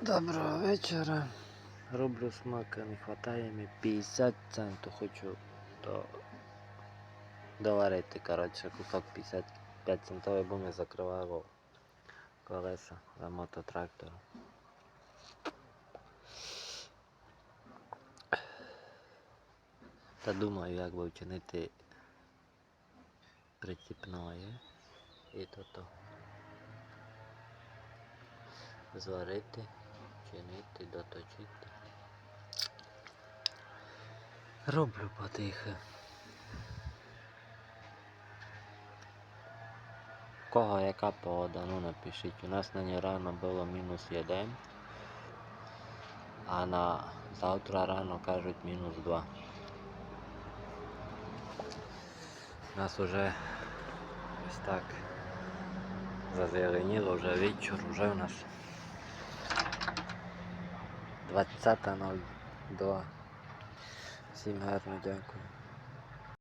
Доброго вечора. Роблю смака, не вистачає мені 50 центів, хочу до... доварити, коротше, кусок 55 центовий, бо не закриваю колеса за мототрактор. Та думаю, як би вчинити приціпної і то то. Зварити, чинити, доточити. Роблю потихо. У Кого яка погода, ну напишіть. У нас нині рано було мінус 1, а на завтра рано кажуть мінус 2. У нас уже ось так зазеленіло, вже вечір, вже у нас 20.02. Всім гарно дякую.